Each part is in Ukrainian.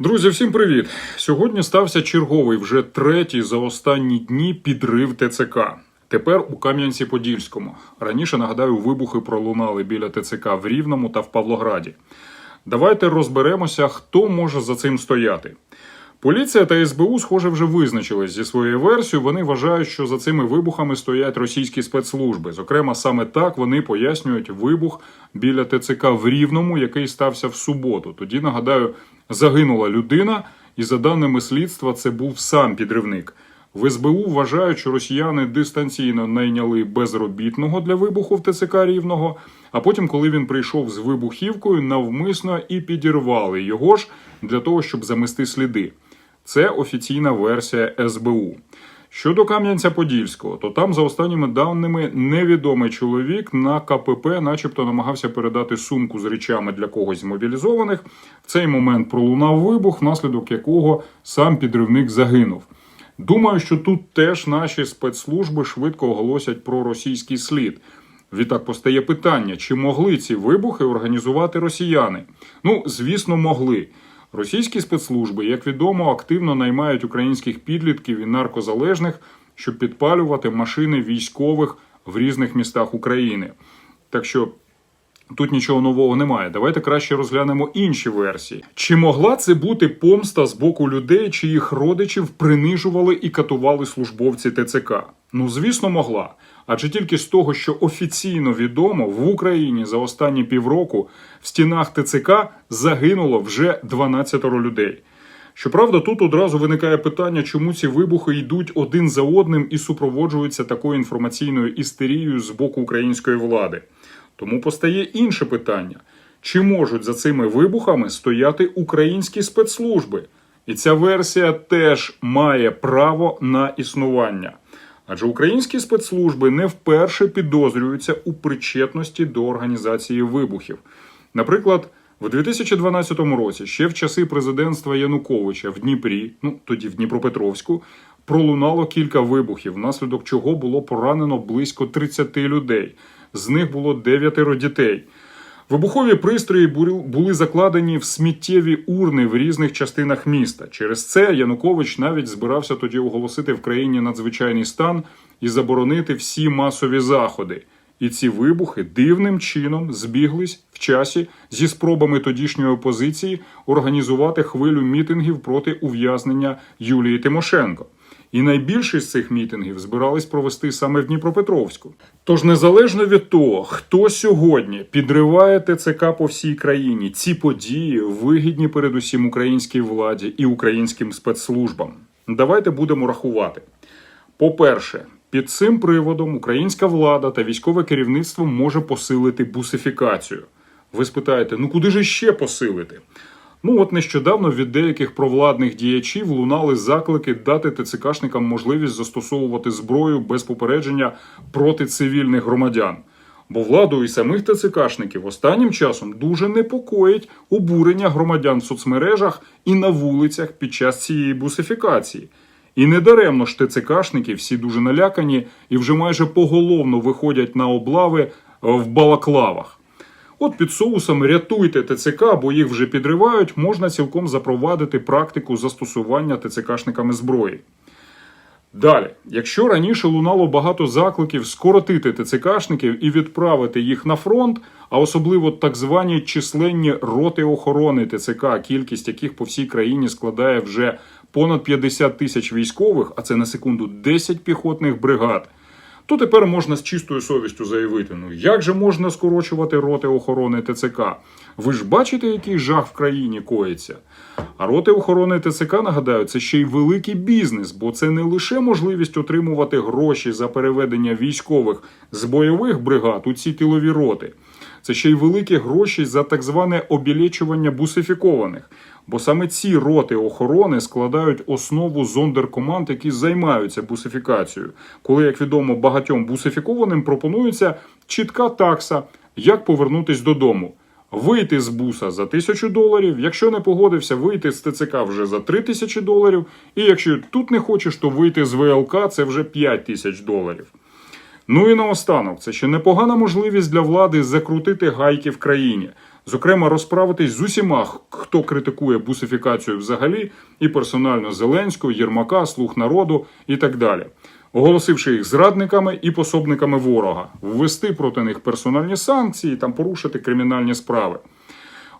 Друзі, всім привіт! Сьогодні стався черговий вже третій за останні дні підрив ТЦК. Тепер у Кам'янці-Подільському. Раніше нагадаю, вибухи пролунали біля ТЦК в Рівному та в Павлограді. Давайте розберемося, хто може за цим стояти. Поліція та СБУ, схоже, вже визначились зі своєю версією. Вони вважають, що за цими вибухами стоять російські спецслужби. Зокрема, саме так вони пояснюють вибух біля ТЦК в Рівному, який стався в суботу. Тоді нагадаю, загинула людина, і за даними слідства, це був сам підривник. В СБУ вважають, що росіяни дистанційно найняли безробітного для вибуху в ТЦК Рівного. А потім, коли він прийшов з вибухівкою, навмисно і підірвали його ж для того, щоб замести сліди. Це офіційна версія СБУ. Щодо Кам'янця-Подільського, то там, за останніми даними, невідомий чоловік на КПП, начебто, намагався передати сумку з речами для когось з мобілізованих. В цей момент пролунав вибух, внаслідок якого сам підривник загинув. Думаю, що тут теж наші спецслужби швидко оголосять про російський слід. Відтак постає питання, чи могли ці вибухи організувати росіяни? Ну, звісно, могли. Російські спецслужби, як відомо, активно наймають українських підлітків і наркозалежних, щоб підпалювати машини військових в різних містах України. Так що Тут нічого нового немає. Давайте краще розглянемо інші версії. Чи могла це бути помста з боку людей, чиїх родичів принижували і катували службовці ТЦК? Ну, звісно, могла. Адже тільки з того, що офіційно відомо, в Україні за останні півроку в стінах ТЦК загинуло вже 12 людей. Щоправда, тут одразу виникає питання, чому ці вибухи йдуть один за одним і супроводжуються такою інформаційною істерією з боку української влади. Тому постає інше питання: чи можуть за цими вибухами стояти українські спецслужби? І ця версія теж має право на існування. Адже українські спецслужби не вперше підозрюються у причетності до організації вибухів. Наприклад, в 2012 році, ще в часи президентства Януковича в Дніпрі, ну тоді в Дніпропетровську, пролунало кілька вибухів, внаслідок чого було поранено близько 30 людей. З них було дев'ятеро дітей. Вибухові пристрої були- закладені в сміттєві урни в різних частинах міста. Через це Янукович навіть збирався тоді оголосити в країні надзвичайний стан і заборонити всі масові заходи. І ці вибухи дивним чином збіглись в часі зі спробами тодішньої опозиції організувати хвилю мітингів проти ув'язнення Юлії Тимошенко. І найбільшість з цих мітингів збирались провести саме в Дніпропетровську. Тож, незалежно від того, хто сьогодні підриває ТЦК по всій країні, ці події вигідні передусім українській владі і українським спецслужбам. Давайте будемо рахувати. По-перше, під цим приводом українська влада та військове керівництво може посилити бусифікацію. Ви спитаєте, ну куди ж ще посилити? Ну от нещодавно від деяких провладних діячів лунали заклики дати ТЦКшникам можливість застосовувати зброю без попередження проти цивільних громадян. Бо владу і самих ТЦКшників останнім часом дуже непокоїть обурення громадян в соцмережах і на вулицях під час цієї бусифікації. І недаремно ж ТЦКшники всі дуже налякані і вже майже поголовно виходять на облави е, в балаклавах. От під соусом рятуйте ТЦК, бо їх вже підривають, можна цілком запровадити практику застосування ТЦКшниками зброї. Далі, якщо раніше лунало багато закликів скоротити ТЦКшників і відправити їх на фронт, а особливо так звані численні роти охорони ТЦК, кількість яких по всій країні складає вже понад 50 тисяч військових, а це на секунду 10 піхотних бригад, то тепер можна з чистою совістю заявити: ну як же можна скорочувати роти охорони ТЦК? Ви ж бачите, який жах в країні коїться. А роти охорони ТЦК, нагадаю, це ще й великий бізнес, бо це не лише можливість отримувати гроші за переведення військових з бойових бригад у ці тилові роти. Це ще й великі гроші за так зване обілечування бусифікованих. Бо саме ці роти охорони складають основу зондеркоманд, які займаються бусифікацією. Коли, як відомо, багатьом бусифікованим пропонується чітка такса, як повернутись додому. Вийти з буса за тисячу доларів, якщо не погодився, вийти з ТЦК вже за три тисячі доларів. І якщо тут не хочеш, то вийти з ВЛК це вже 5 тисяч доларів. Ну і наостанок, це ще непогана можливість для влади закрутити гайки в країні. Зокрема, розправитись з усіма, хто критикує бусифікацію взагалі, і персонально Зеленського, Єрмака, Слуг народу і так далі, оголосивши їх зрадниками і пособниками ворога, ввести проти них персональні санкції, там порушити кримінальні справи.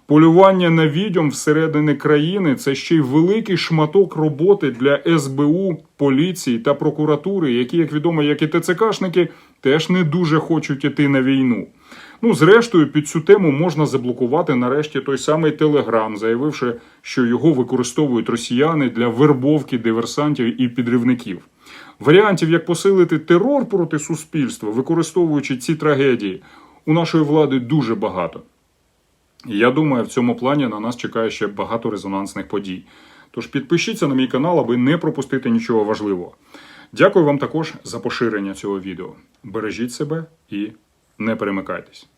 Полювання на відьом всередині країни це ще й великий шматок роботи для СБУ, поліції та прокуратури, які, як відомо, як і ТЦКшники, теж не дуже хочуть іти на війну. Ну, зрештою, під цю тему можна заблокувати нарешті той самий Телеграм, заявивши, що його використовують росіяни для вербовки диверсантів і підривників. Варіантів, як посилити терор проти суспільства, використовуючи ці трагедії, у нашої влади дуже багато. І Я думаю, в цьому плані на нас чекає ще багато резонансних подій. Тож підпишіться на мій канал, аби не пропустити нічого важливого. Дякую вам також за поширення цього відео. Бережіть себе і не перемикайтесь.